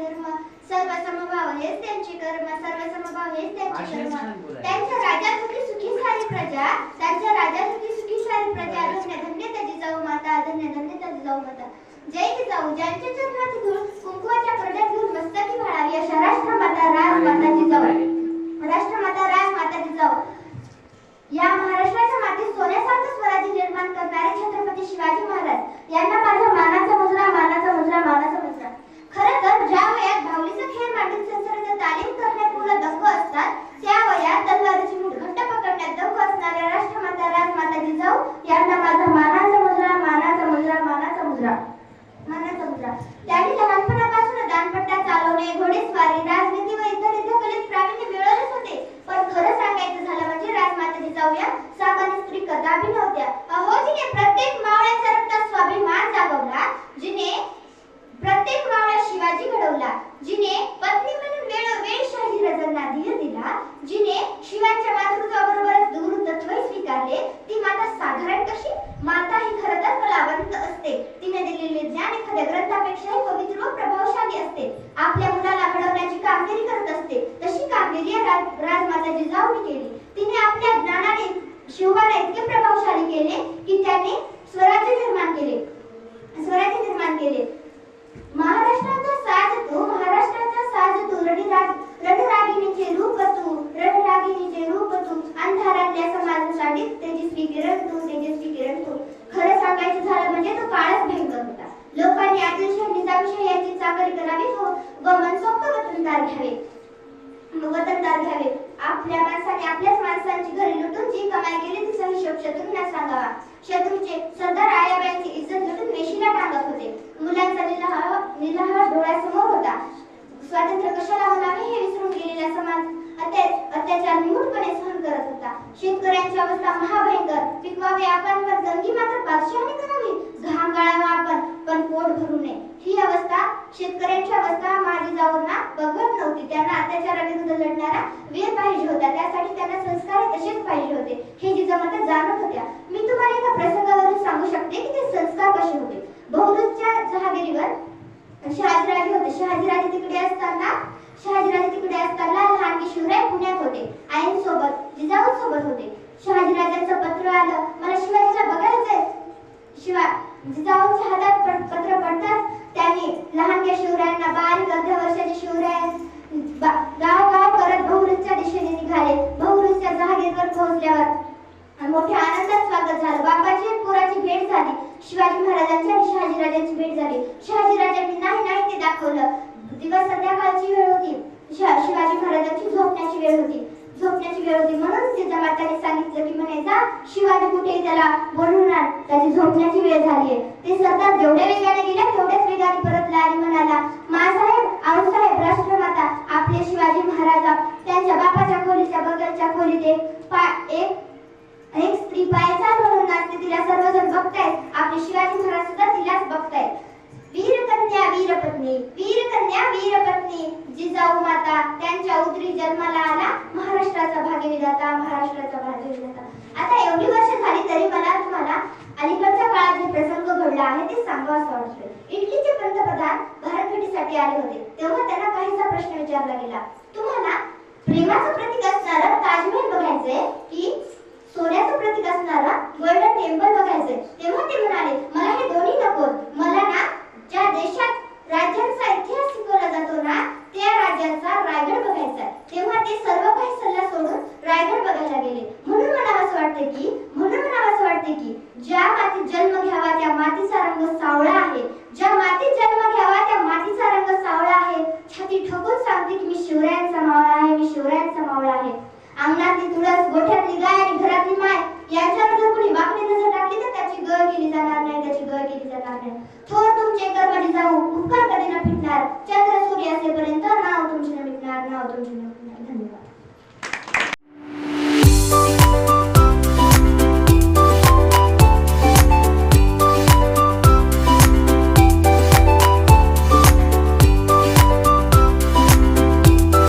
धर्म सर्व समभाव हेच त्यांचे कर्म सर्व समभाव हेच त्यांचे कर्म त्यांच्या राजा सुखी सुखी सारी प्रजा त्यांच्या राजा सुखी सुखी सारी प्रजा धन्य धन्य त्याची जाऊ माता धन्य धन्य त्याची जाऊ माता. जय जाऊ ज्यांच्या चरणात कुंकवाच्या एखाद्या पवित्र व प्रभावशाली असते. आपल्या मुलाला घडवण्याची कामगिरी करत असते. तशी कामगिरी राज राजमाता जिजाऊने केली. तिने आपल्या ज्ञानाने शिवबाला इतके प्रभावशाली केले की त्याने स्वराज्य निर्माण केले. स्वराज्य निर्माण केले. महाराष्ट्राचा साज तू महाराष्ट्राचा साज तू. रणराग रणरागिणीचे रूप तू रणरागिणीचे रूप तू. अंधारातल्या समाजासाठी तेजस्वी किरण तू तेजस्वी किरण तू. खरं सांगायचं झालं म्हणजे घ्यावे. वतनदार घ्यावे. आपल्या माणसाने आपल्याच माणसांची घरी लुटून जी कमाई केली तिचा हिशोब शत्रूंना सांगावा. शत्रूचे सरदार आयाबाईंची इज्जत लुटून वेशीला टांगत होते. मुलांचा निलाह निलाह डोळ्यासमोर होता. स्वातंत्र्य कशाला म्हणावे हे विसरून गेलेला समाज अत्याचार निमूटपणे सहन करत होता. शेतकऱ्यांची अवस्था महाभयंकर. पिकवावे आपण पण गंगी मात्र बादशाहाने करावी घाम गाळावा आपण. आपण पोट भरू नये. ही अवस्था शेतकऱ्यांची अवस्था माझी जाऊंना बघवत नव्हती. त्यांना अत्याचाराविरुद्ध लढणारा वीर पाहिजे होता. त्यासाठी त्यांना संस्कार तसेच पाहिजे होते. हे जिजामाता जाणत होत्या. मी तुम्हाला एका प्रसंगावरून सांगू शकते की ते संस्कार कसे होते. बहुरूजच्या जहागिरीवर शहाजीराजे होते. शहाजीराजे तिकडे असताना शहाजीराजे तिकडे असताना लहान शिवराय पुण्यात होते. आईन सोबत जिजाऊ सोबत होते शहाजीराजांचं पत्र आलं. शिवाजी महाराजांची आणि शहाजीराजांची भेट झाली. शहाजीराजांनी नाही नाही ते दाखवलं. दिवस संध्याकाळची वेळ होती. शिवाजी महाराजांची झोपण्याची वेळ होती. झोपण्याची वेळ होती म्हणून जिजामाताने सांगितलं की म्हणे जा शिवाजी कुठे त्याला बोलवणार. त्याची झोपण्याची वेळ झालीये ते सरदार जेवढ्या वेगाने गेले तेवढ्याच वेगाने परतला आणि म्हणाला मासाहेब आऊसाहेब राष्ट्रमाता आपले शिवाजी महाराज त्यांच्या बापाच्या खोलीच्या बगलच्या खोलीत एक पा एक एक स्त्री पायचाल म्हणून नाचते तिला सर्वजण बघतायत आपले शिवाजी महाराज सुद्धा तिलाच बघतायत वीर कन्या वीर पत्नी वीर कन्या वीर पत्नी जिजाऊ माता त्यांच्या उदरी जन्माला आला महाराष्ट्राचा भाग्यविधाता महाराष्ट्राचा भाग्यविधाता. आता एवढी वर्ष झाली तरी मला तुम्हाला अलीकडच्या काळात जे प्रसंग घडला आहे ते सांगावं असं वाटतंय. इटलीचे पंतप्रधान भारत भेटीसाठी आले होते. तेव्हा त्यांना काहीसा प्रश्न विचारला गेला. तुम्हाला प्रेमाचं प्रतीक असणारं ताजमहल बघायचंय की प्रतीक असणारा गोल्डन टेम्पल बघायचंय. तेव्हा ते म्हणाले मला हे दोन्ही नको. मला ना ज्या देशात राज्यांचा इतिहास शिकवला जातो ना त्या राज्याचा रायगड बघायचा तेव्हा ते सर्व काही सल्ला सोडून रायगड बघायला गेले. म्हणून मला असं वाटतं की म्हणून मला असं वाटतं की ज्या मातीत जन्म घ्यावा त्या मातीचा रंग सावळा आहे. ज्या मातीत जन्म घ्यावा त्या मातीचा रंग सावळा आहे. छाती ठोकून सांगते की मी शिवरायांचा मावळा आहे मी शिवरायांचा मावळा आहे. अंगणातली तुळस गोठ्यातली गाय आणि घरातली माय यांच्यावर जर कोणी वाकडी नजर टाकली तर त्याची गळ केली जाणार नाही त्याची गळ केली जाणार नाही. थोर तुमचे कर्मणी जाऊ उपकार कधी न फिटणार? चंद्र सूर्य असेपर्यंत नाव तुमचे न मिटणार नाव तुमचे न मिटणार.